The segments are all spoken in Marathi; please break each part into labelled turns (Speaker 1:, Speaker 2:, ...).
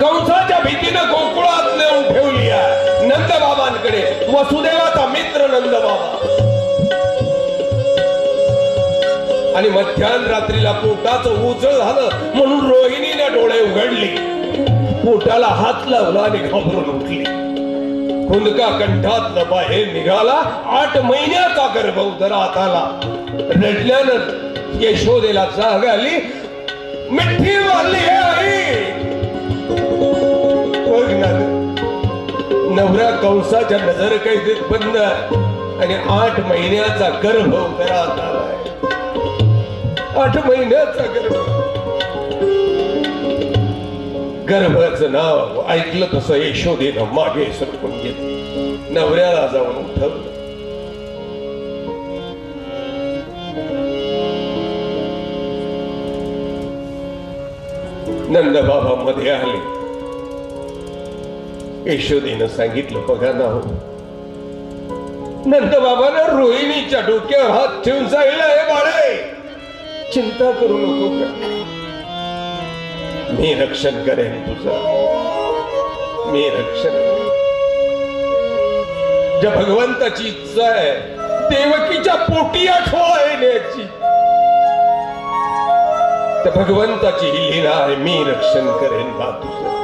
Speaker 1: कंसाच्या भीतीनं गोकुळात नेऊन ठेवली आहे नंद बाबांकडे वसुदेवाचा मित्र नंद बाबा आणि मध्यान रात्रीला पोटाचं उजळ झालं म्हणून रोहिणीने डोळे उघडली. पोटाला हात लावला आणि घाबरून उठली. खुंदका कंठात बाहेर निघाला. आठ महिन्याचा गर्भ उदरात आला. रडल्यानं यशोदेला जाग आली. मिठी वाली हे आई. नवरा कंसाच्या नजर कैदेत बंद आणि आठ महिन्याचा गर्भ उदरात आलाय आठ महिन्याचा गर्भ. गर्भाच नाव ऐकलं तसं यशोदेनं मागे सरकून घेतलं. नवऱ्याला जाऊन उठवलं. नंदबाबा मध्ये आले. यशोदेनं सांगितलं बघा ना हो. नंदबाबानं रोहिणीच्या डोक्यावर हात ठेवून सांगितलं हे बाळे. चिंता करू नको का? मी रक्षण करेन तुझं. मी रक्षण ज्या भगवंताची इच्छा आहे देवकीच्या पोटी आठवा येण्याची त्या भगवंताची ही लीला आहे मी रक्षण करेन बा तुझं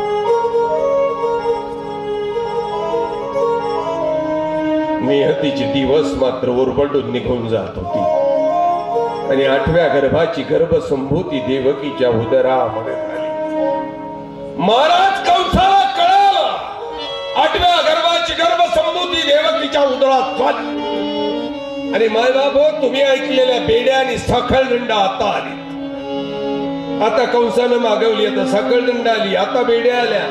Speaker 1: नियतीचे दिवस मात्र ओरबडून निघून जात होती. आणि आठव्या गर्भाची गर्भसंभूती देवकीच्या उदरामध्ये झाली. महाराज कंसाला कळालं. आठव्या गर्भाची गर्भसंभूती देवकीच्या उदरात आणि माय बाबो तुम्ही ऐकलेल्या बेड्या आणि सखळदंड आता आली. आता कंसानं मागवली आता सखळदंड आली आता बेड्या आल्या.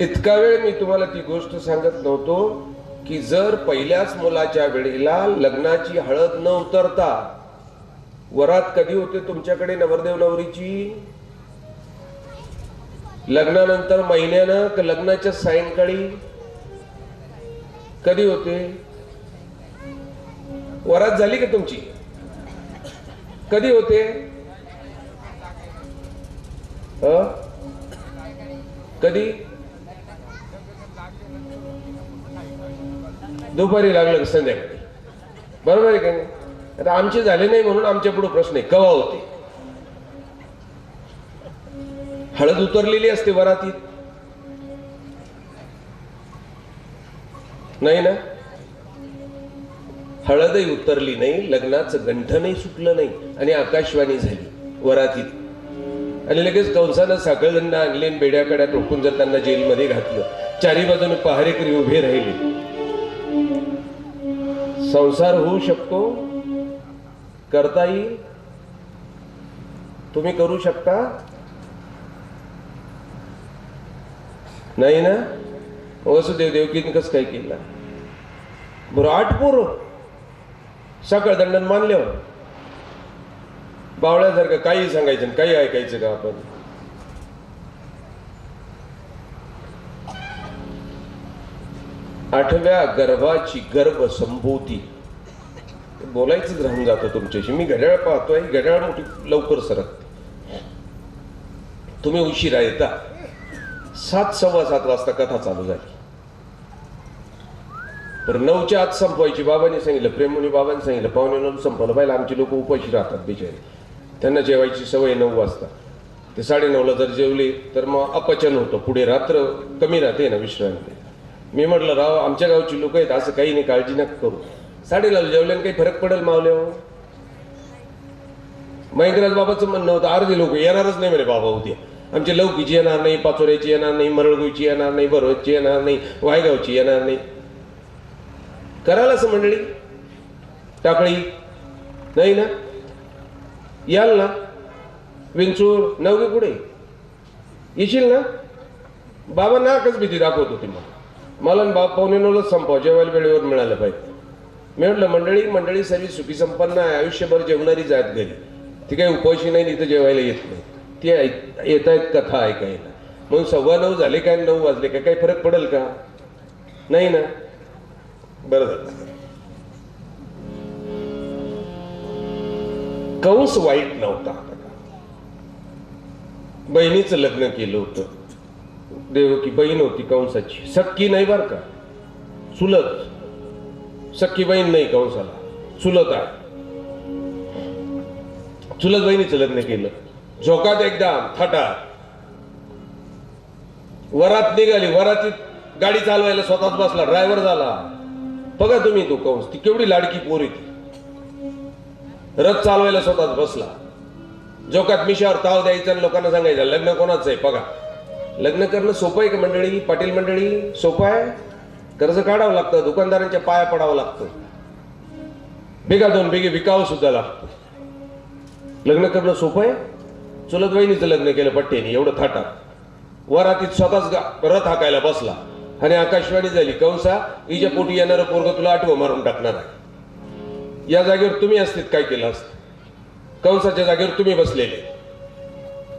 Speaker 1: इतका वेळ मी तुम्हाला ती गोष्ट सांगत नव्हतो की जर पहिल्याच मुलाच्या वेळेला लग्नाची हळद न उतरता वरात कधी होते तुमच्याकडे नवरदेव नवरीची? लग्नानंतर महिन्यानं लग्नाच्या सायंकाळी? कधी होते? वरात झाली का तुमची? कधी होते? कधी? दुपारी लागलं संध्याकाळी? बरोबर आहे का नाही? आता आमचे झाले नाही म्हणून आमच्या पुढे प्रश्न आहे. कवा होते? हळद उतरलेली असते वरातीत. नाही ना? हळदही उतरली नाही लग्नाचं गंठनही सुटलं नाही आणि आकाशवाणी झाली वरातीत. आणि लगेच कंसानं साखळदंड आणले आणि बेड्याकड्या टोकून जर त्यांना जेलमध्ये घातलं. चारी बाजूने पहारेकरी उभे राहिले. संसार होऊ शकतो? करता येईल तुम्ही करू शकता? नाही ना? वसुदेव देवकीन कसं काय केलं? ब्राटपूर आठ सकाळ दंडन मानल्यावर बावळ्यासारखं काही सांगायचं आणि काही ऐकायचं का आपण? आठव्या गर्भाची गर्भ संभोती बोलायचंच राहून जातं तुमच्याशी. मी घड्याळ पाहतोय घड्याळ मोठी लवकर सरकते. तुम्ही उशिरा येता. सात सव्वा सात वाजता कथा चालू झाली. तर नऊच्या आत संपवायची बाबांनी सांगितलं प्रेममुनी बाबांनी सांगितलं पावणे नऊ संपवलं. पाहिलं आमची लोक उपाशी राहतात बिचारे. त्यांना जेवायची सवय नऊ वाजता. ते साडेनऊला जर जेवले तर मग अपचन होतं. पुढे रात्र कमी राहते ना विश्रांती. मी म्हटलं राव आमच्या गावची लोक आहेत असं काही नाही काळजी नका करू. साडेला जेवल्याने काही फरक पडेल मावल्यावर हो? महेंद्रराज बाबाचं म्हणणं होतं अर्धे लोक येणारच नाही म्हणे बाबा उद्या. आमची लौकीची येणार नाही पाचोऱ्याची येणार नाही मरळगुईची येणार नाही भरवतची येणार नाही वायगावची येणार नाही. कराल असं मंडळी? टाकळी? नाही ना? याल ना? विंचूर? नवगे पुढे? येशील ना? बाबा नाकच भीती दाखवत होती मला मला बाप पाहुणे नवलंच संपाव. जेवायला वेळेवर मिळालं पाहिजे. मी म्हटलं मंडळी मंडळी सर्व सुखी संपन्न आहे. आयुष्यभर जेवणारी जात घरी. ती काही उपाशी नाही तिथं जेवायला येत नाही. ती ऐक येत आहेत कथा ऐकायला. म्हणून सव्वा नऊ झाले काय नऊ वाजले काय? काही फरक पडेल का? नाही ना. बरं झालं. कंस वाईट नव्हता. बहिणीचं लग्न केलं होतं. देवकी बहीण होती कंसाची. सक्की नाही बर का? चुलत सक्की बहीण नाही कंसाला. चुलत आहे. चुलत बहिणीचं लग्न केलं. झोकात एकदम थाटा वरात निघाली. वरात गाडी चालवायला स्वतःच बसला. ड्रायव्हर झाला. बघा तुम्ही तो कंस ती केवढी लाडकी पोर ती. रथ चालवायला स्वतःच बसला. जोकात मिशावर ताव द्यायचा आणि लोकांना सांगायचं लग्न कोणाचं आहे? बघा. लग्न करणं सोपं आहे का मंडळी? पाटील मंडळी सोपं आहे? कर्ज काढावं लागतं दुकानदारांच्या पाया पडावं लागतं. बेगा दोन बेगे विकावं सुद्धा लागतं. लग्न करणं सोपं आहे? चुलत वहिनीचं लग्न केलं पट्टेने एवढं थाटा वरातीत स्वतःच गा- रथ हाकायला बसला. आणि आकाशवाणी झाली. कंसा हिच्या पोटी येणारं पोरग तुला आठवं मारून टाकणार आहे. या जागेवर तुम्ही असतीत काय केलं असतं? कंसाच्या जागेवर तुम्ही बसलेले.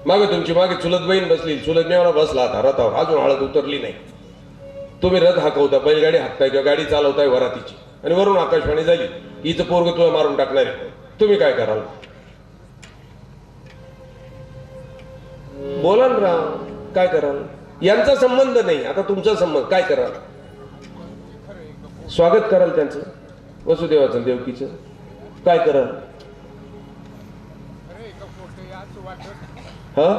Speaker 1: मागे तुमची मागे चुलत बहीण बसली. चुलत मेवणा बसला आता. रथावर अजून हळद उतरली नाही. तुम्ही रथ हाकवता बैलगाडी हाकताय किंवा गाडी चालवताय वरातीची. आणि वरून आकाशवाणी झाली हिचं पोरग तुला मारून टाकणार आहे. तुम्ही काय कराल? बोला ना राव. काय कराल? यांचा संबंध नाही. आता तुमचा संबंध काय कराल? स्वागत कराल त्यांचं? वसुदेवाचं देवकीचं? काय कराल? हा?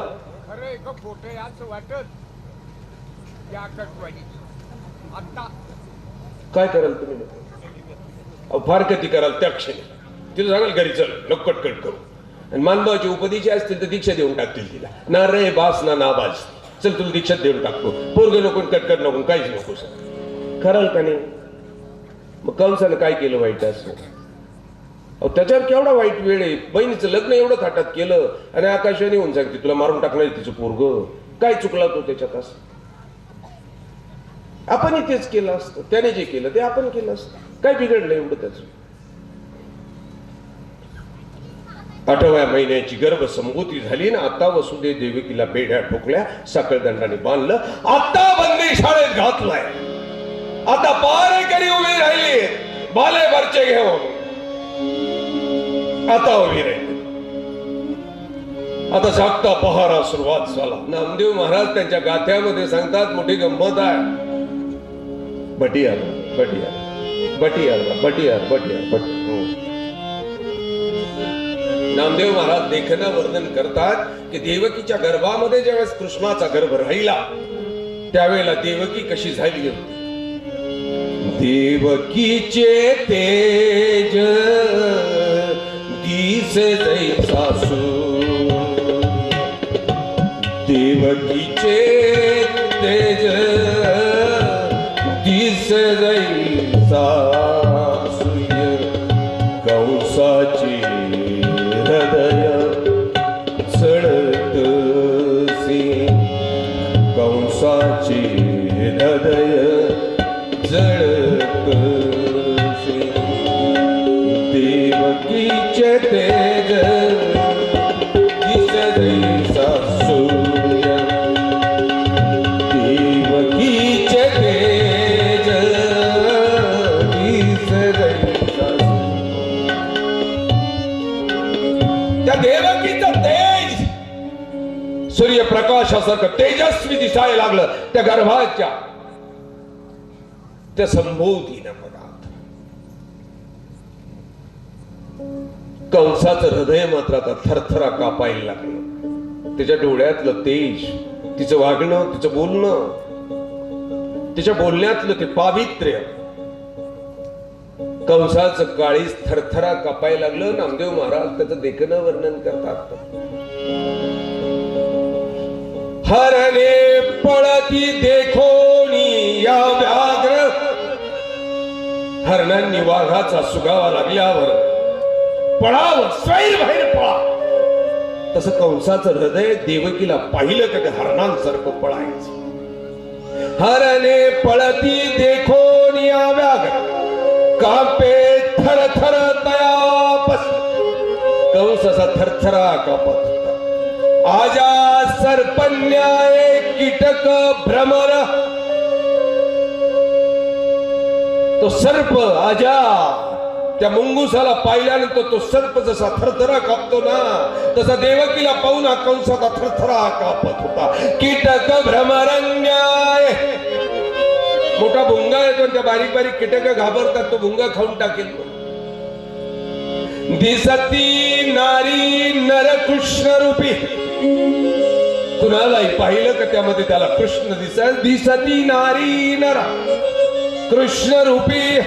Speaker 1: काय कराल तुम्ही? फार कधी कराल त्या क्षणी. तिला सांगाल घरी चल नको कटकट करू. आणि मानभावाची उपदेशी असतील तर दीक्षा देऊन टाकतील तिला. ना रे बास ना ना बास चल तुला दीक्षात देऊन टाकतो. पोरगे नको कटकट नको काहीच नको सर कराल का नाही? मग कंसानं काय केलं वाईट असं? अहो त्याच्यावर केवढा वाईट वेळ आहे? बहिणीचं लग्न एवढं थाटात केलं आणि आकाशवाणी होऊन सांगते तुला मारून टाकणार तिचं पोरग. काय चुकला तो त्याच्यात असं? आपणही तेच केलं असतं. त्याने जे केलं ते आपण केलं असतं. काय बिघडलं एवढं त्याच? आठव्या महिन्याची गर्भ संभूती झाली ना आता वसुदेव देविकीला बेड्या ठोकल्या साखळदंडाने बांधलं. आता बंदी शाळेत घातलाय. आता पारेकरी उभी राहिली बाले वरचे घेऊन. आता उभी राहिली. आता जागता पहारा सुरुवात झाला. नामदेव महाराज त्यांच्या गाथ्यामध्ये सांगतात मोठी गंमत आहे. बटियार बटियार बटियार बटियार बटियार बटियार नामदेव महाराज लेखन वर्णन करतात की देवकीच्या गर्भामध्ये ज्यावेळेस कृष्णाचा गर्भ राहिला त्यावेळेला देवकी कशी झाली होती? देवकीचे तेज दिसे सासू. देवकीचे तेज दिसे सासू. सूर्यप्रकाशासारखं तेजस्वी दिसायला लागलं. त्या गर्भाच्या त्या संभोवतीनं पदार्थ कंसाचं हृदय मात्र आता थरथरा कापायला लागलं. त्याच्या डोळ्यातलं तेज तिचं वागणं तिचं बोलणं तिच्या बोलण्यातलं ते पावित्र्य. कंसाचं काळीस थरथरा कापायला लागलं. नामदेव महाराज त्याचं देखणं वर्णन करतात. हरणे पळती देखोनी या व्याघ्र. हरणांनी वाघाचा सुगावा लागल्यावर पळाव स्वैर बाहेर पळा. तस कंसाचं हृदय देवकीला पाहिलं का हरणांसारखं पळायचं? हरणे पळती देखोन या व्याघ्र. कापे थर थर तयापस. कंस असा थरथरा कापत होता. आजा सर्पन्याय कीटक भ्रमर. तो सर्प आजा त्या मुंगुसाला पाहिल्यानंतर तो सर्प जसा थरथरा कापतो ना तसा देवकीला पाहून हा कंसाचा थरथरा कापत होता. कीटक भ्रमरंग्याय मोठा भुंगा येतो त्या बारीक बारीक कीटक घाबरतात तो भुंगा खाऊन टाकेल. दिसती नारी नरकृष्ण रूपी कुणालाही पाहिलं का त्यामध्ये त्याला कृष्ण दिसत? दिसती नारी नरा. कृष्ण रूपी.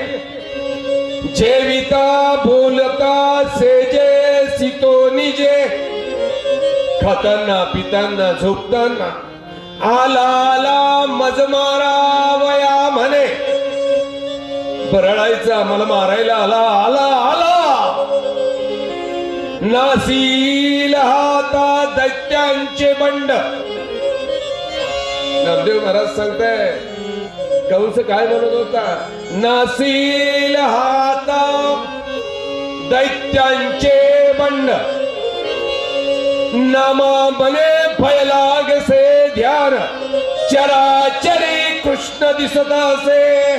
Speaker 1: जेविता बोलता सेजे सितो निजे. खाताना पितांना झोपताना. आला आला मज मारावया म्हणे. रडायचा मला मारायला आला आला आला. नासी हाता दैत्यांचे बंड नामदेव महाराज सांगताय, कंस काय म्हणत होता? नासील हाता दैत्यांचे बंड नामा बने भय लागसे ध्यान। चराचरी कृष्ण दिसत असे।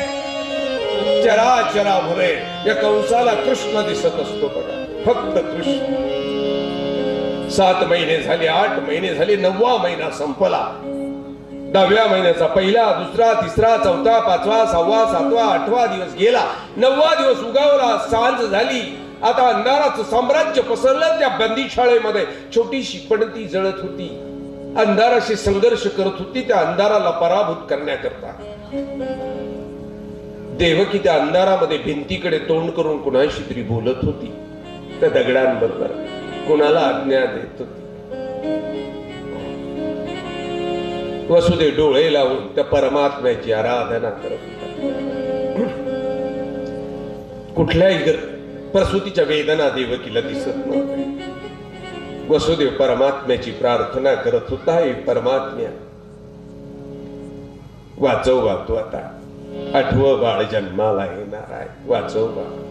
Speaker 1: चराचरामध्ये या कंसाला कृष्ण दिसत असतो बघा, फक्त कृष्ण। सात महिने झाले आठ महिने झाले नववा महिना संपला. दहाव्या महिन्याचा पहिला दुसरा तिसरा चौथा पाचवा सहावा सातवा आठवा दिवस गेला. नववा दिवस उगावला सांज झाली. आता अंधाराचं साम्राज्य पसरलं त्या बंदीशाळेमध्ये छोटीशी पणती जळत होती. अंधाराशी संघर्ष करत होती त्या अंधाराला पराभूत करण्याकरता. देवकी त्या अंधारामध्ये भिंतीकडे तोंड करून कुणाशी तरी बोलत होती. त्या दगडांबरोबर. कुणाला आज्ञा देत होती? वसुदेव डोळे लावून त्या परमात्म्याची आराधना करत होता. कुठल्याही प्रसूतीच्या वेदना देवकीला दिसत नव्हत्या वसुदेव परमात्म्याची प्रार्थना करत होता हे परमात्म्या वाचव वाचू आता. आठवं बाळ जन्माला येणार आहे. वाचव बाळ.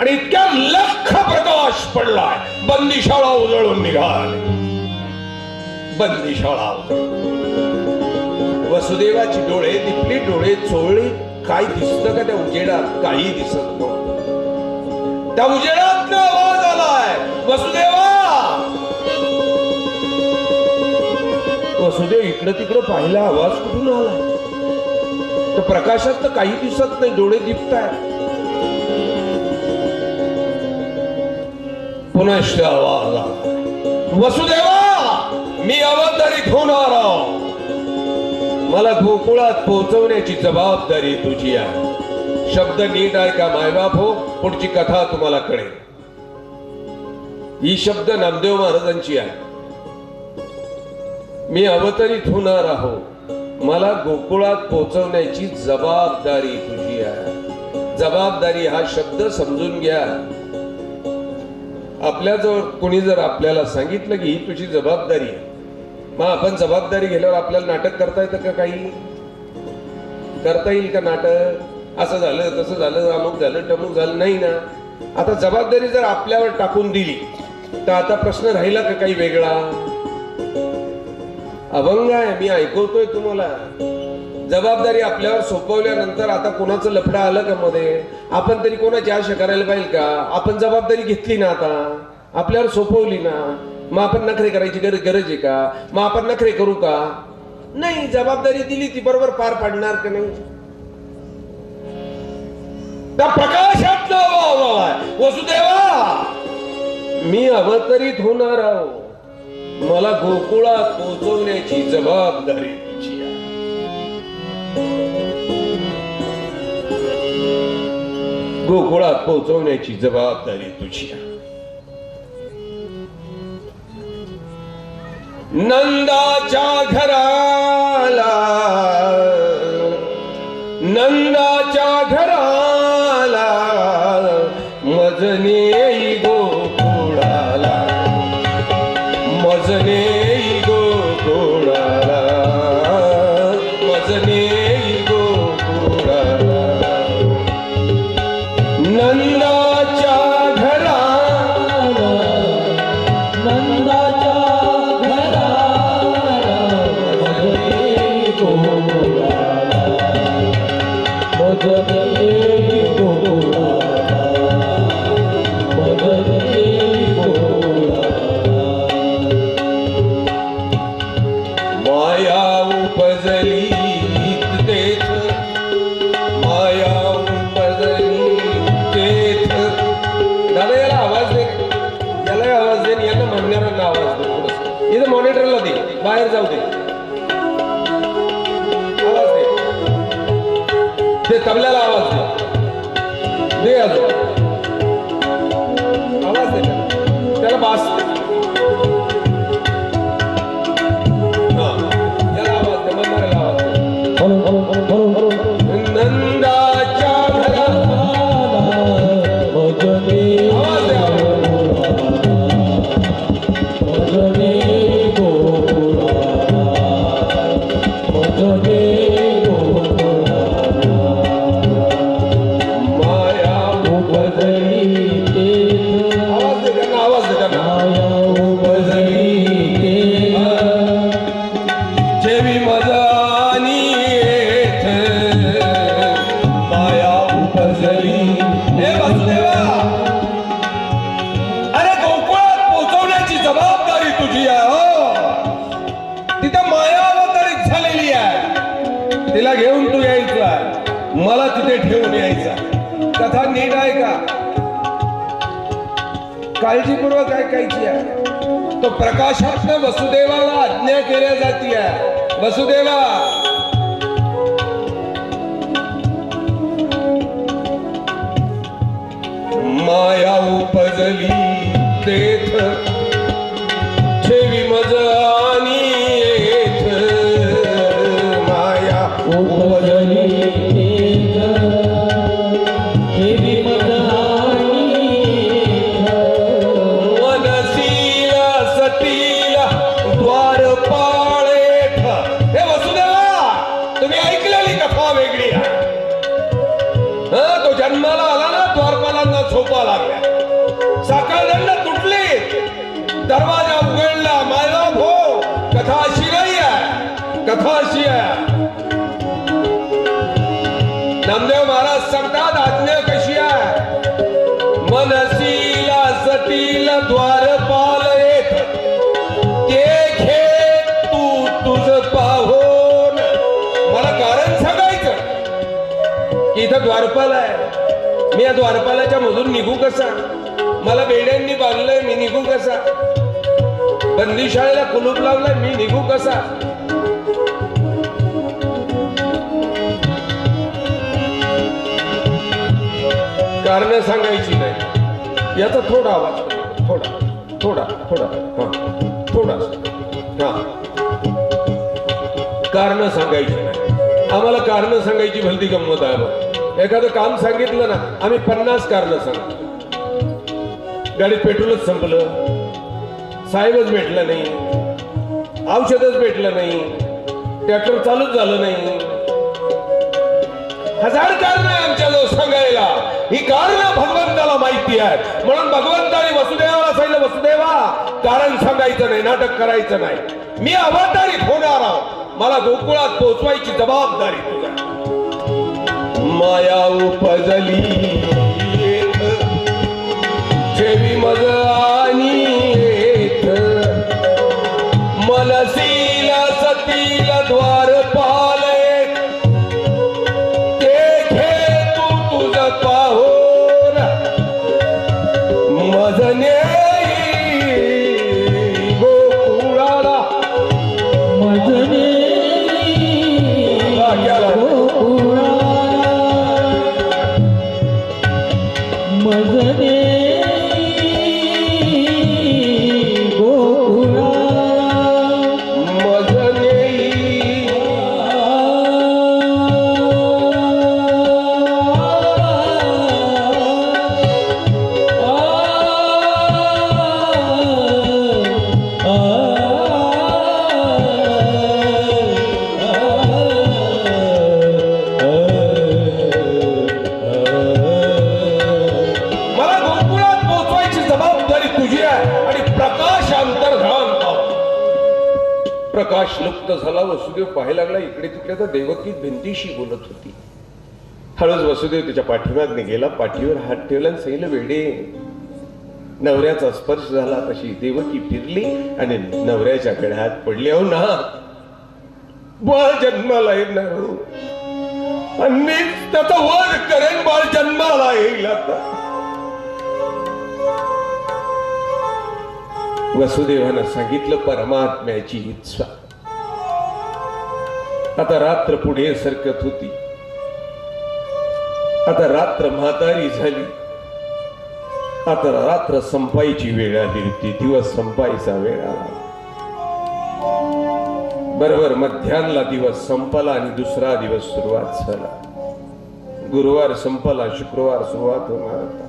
Speaker 1: आणि इतक्या लख प्रकाश पडलाय. बंदीशाळा उजळून निघाली. बंदीशाळा वसुदेवाची डोळे दिपली डोळे चोळली. काय दिसत का त्या उजेडात? काही दिसत नव्हतं त्या उजेडात आवाज आलाय. वसुदेवा! वसुदेव इकडं तिकडं पाहिला आवाज कुठून आलाय? तर प्रकाशात तर काही दिसत नाही. डोळे दिपताय पुनश्च आवाज. वसुदेवा मी अवतरित होणार मला गोकुळात पोहोचवण्याची जबाबदारी तुझी आहे. शब्द नीट आहे का मायबाप हो. पुढची कथा तुम्हाला कळेल. ही शब्द नामदेव महाराजांची आहे. मी अवतरित होणार आहो. मला गोकुळात पोहोचवण्याची जबाबदारी तुझी आहे. जबाबदारी हा शब्द समजून घ्या. आपल्याजवळ कोणी जर आपल्याला सांगितलं की ही तुझी जबाबदारी आहे मग आपण जबाबदारी गेल्यावर आपल्याला नाटक करता येतं का काही? करता येईल का नाटक? असं झालं तसं झालं अमुक झालं टमुक झालं नाही ना. आता जबाबदारी जर आपल्यावर टाकून दिली तर आता प्रश्न राहिला का काही वेगळा? अभंग आहे मी ऐकवतोय तुम्हाला. जबाबदारी आपल्यावर सोपवल्यानंतर आता कोणाचं लफडा आलं का मध्ये? आपण तरी कोणाची आशा करायला पाहिजे का? आपण जबाबदारी घेतली ना आता? आपल्यावर सोपवली ना? मग आपण नखरे करायची गरज गरज आहे का? मग आपण नखरे करू का? नाही जबाबदारी दिली ती बरोबर पार पाडणार का नाही? त्या प्रकाशात वसुदेवा मी अवतरित होणार आहो. मला गोकुळात पोहोचवण्याची जबाबदारी. गोकुळात पोहोचवण्याची जबाबदारी तुझी नंदाच्या घराला नंदाच्या घराला मजने गोकुळाला मजने बाहेर जाऊ दे. आवाज दे. ते तबल्याला आवाज दे. दे अजून. करायची आहे. तो प्रकाशात वसुदेवाला आज्ञा केल्या जाती आहे वसुदेवा! माया उपजली तेथ आहे आहे. नामदेव महाराज सांगतात आज्ञा कशी आहे? मनसीला सटीला द्वारपाल येत. ते घे तू तुझ पाहून. मला कारण सांगायचं. की इथं द्वारपाल आहे. मी या द्वारपालाच्या मधून निघू कसा? मला बेड्यांनी बांधलंय मी निघू कसा? बंदीशाळेला कुलूप लावलाय मी निघू कसा? कारण सांगायची नाही. याचा थोडा आवाज थोडा. थोडा. थोडा. हा. थोडा. हा. कारण सांगायची नाही. आम्हाला कारण सांगायची भलती गंमत आहे बघ. एखादं काम सांगितलं ना आम्ही पन्नास कारण सांगतो. गाडीत पेट्रोलच संपलं. साहेबच भेटलं नाही. औषधच भेटलं नाही. ट्रॅक्टर चालूच झालं नाही. हजार कारण आहे आमच्याजवळ सांगायला. ही कारण भगवंताला माहिती आहे म्हणून भगवंताने वसुदेवाला सांगितलं वसुदेवा कारण सांगायचं नाही नाटक करायचं नाही. मी अवतारित होणार आहोत मला गोकुळात पोचवायची जबाबदारी तुझ्या. माया उपजली मजा देवकी बोलत होती. हळूच वसुदेव तिच्या पाठीमागने गेला पाठीवर हात ठेवला आणि सांगितलं वेडे नवऱ्याचा स्पर्श झाला तशी देवकी फिरली आणि नवऱ्याच्या गळ्यात पडली. हो ना बाळ जन्माला येणार हो. आणि त्याचा वध करेन बाळ जन्माला येईल आता. वसुदेवानं सांगितलं परमात्म्याची इच्छा आता रात्र पुढे सरकत होती. आता रात्र म्हातारी झाली. आता रात्र संपायची वेळ आली होती. दिवस संपायचा वेळ आला. बरोबर मध्यानला दिवस संपला आणि दुसरा दिवस सुरुवात झाला. गुरुवार संपला शुक्रवार सुरुवात होणार होता.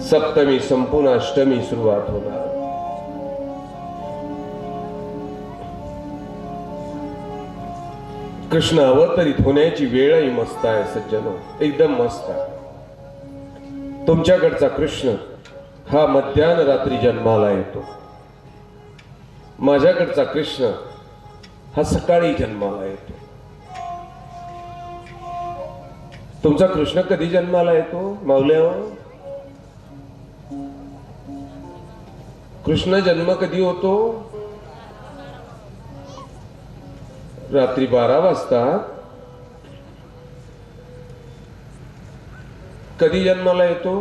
Speaker 1: सप्तमी संपून अष्टमी सुरुवात होणार कृष्ण अवतरित होण्याची वेळही मस्त आहे सज्जन. एकदम मस्त आहे. तुमच्याकडचा कृष्ण हा मध्यान रात्री जन्माला येतो. माझ्याकडचा कृष्ण हा सकाळी जन्माला येतो. तुमचा कृष्ण कधी जन्माला येतो माऊल्या कृष्ण जन्म कधी होतो? रात्री बारा वाजता कधी जन्माला येतो?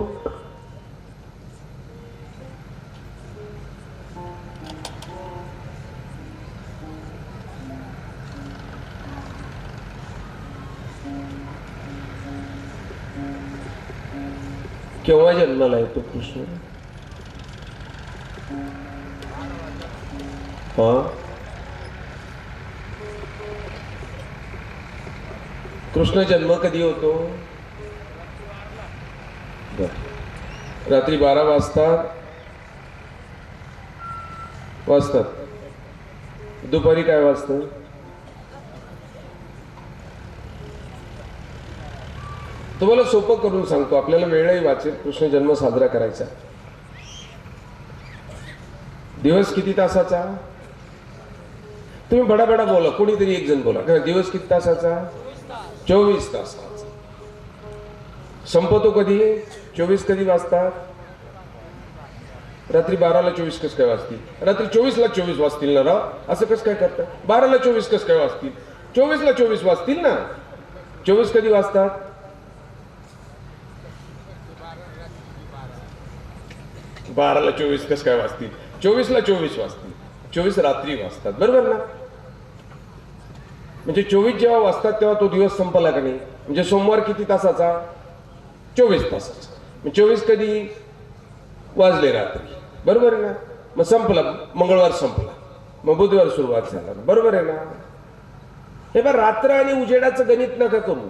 Speaker 1: केव्हा जन्माला येतो कृष्ण? हा? कृष्ण जन्म कधी होतो? रात्री बारा वाजता वाजतात. दुपारी काय वाजतं? तुम्हाला सोपं करून सांगतो. आपल्याला वेळही वाचेल. कृष्ण जन्म साजरा करायचा. दिवस किती तासाचा? तुम्ही बडाबडा बोला. कोणीतरी एक जण बोला. दिवस किती तासाचा? चोवीस तासाचा संपतो कधी? चोवीस कधी वाजतात रात्री बाराला चोवीस कस काय वाजतील? रात्री चोवीसला चोवीस वाजतील ना राव? असं कसं काय करतात बाराला चोवीस कस काय वाजतील? चोवीसला चोवीस वाजतील ना? चोवीस कधी वाजतात बाराला चोवीस कस काय वाजतील? चोवीसला चोवीस वाजतील. चोवीस रात्री वाजतात. बरोबर ना? म्हणजे चोवीस जेव्हा वाजतात तेव्हा तो दिवस संपला का नाही? म्हणजे सोमवार किती तासाचा? चोवीस तासाचा. चोवीस कधी? वाजले रात्री. बरोबर आहे ना? मग संपला. मंगळवार संपला. मग बुधवार सुरुवात झाला. बरोबर आहे ना? हे बघ रात्र आणि उजेडाचं गणित नका करू.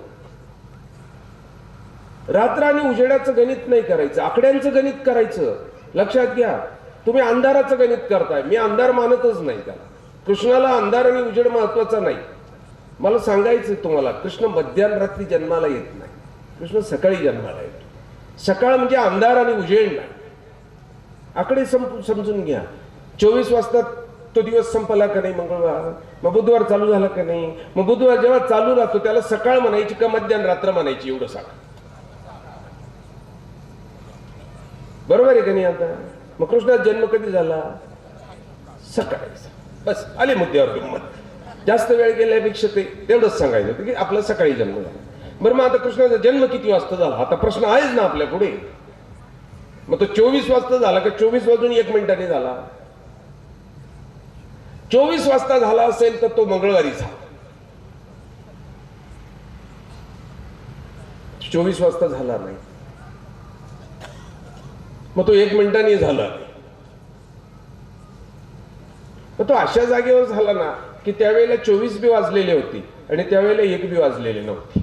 Speaker 1: रात्र आणि उजेडाचं गणित नाही करायचं. आकड्यांचं गणित करायचं. लक्षात घ्या. तुम्ही अंधाराचं गणित करताय. मी अंधार मानतच नाही त्याला. कृष्णाला अंधार आणि उजेड महत्त्वाचा नाही. मला सांगायचं तुम्हाला कृष्ण मध्यान रात्री जन्माला येत नाही. कृष्ण सकाळी जन्माला येतो. सकाळ म्हणजे अंधार आणि उजेड नाही. आकडे संप समजून घ्या. चोवीस वाजता तो दिवस संपला का नाही मंगळवार? मग बुधवार चालू झाला का नाही? मग बुधवार जेव्हा चालू राहतो त्याला सकाळ म्हणायची का मध्यान रात्र म्हणायची एवढं सांगा. बरोबर आहे का नाही आता? मग कृष्णाचा जन्म कधी झाला? सकाळी. बस आले मुद्द्यावर गंमत. जास्त वेळ गेल्यापेक्षा ते तेवढंच सांगायचं होतं की आपला सकाळी जन्म झाला. बरं मग आता कृष्णाचा जन्म किती वाजता झाला? आता प्रश्न आहेच ना आपल्या पुढे. मग तो चोवीस वाजता झाला का चोवीस वाजून एक मिनिटाने झाला? चोवीस वाजता झाला असेल तर तो मंगळवारी झाला. चोवीस वाजता झाला नाही. मग तो एक मिनिटाने झाला मग तो अशा जागेवर झाला ना की त्यावेळेला चोवीस बी वाजलेले होती आणि त्यावेळेला एक बी वाजलेले नव्हते.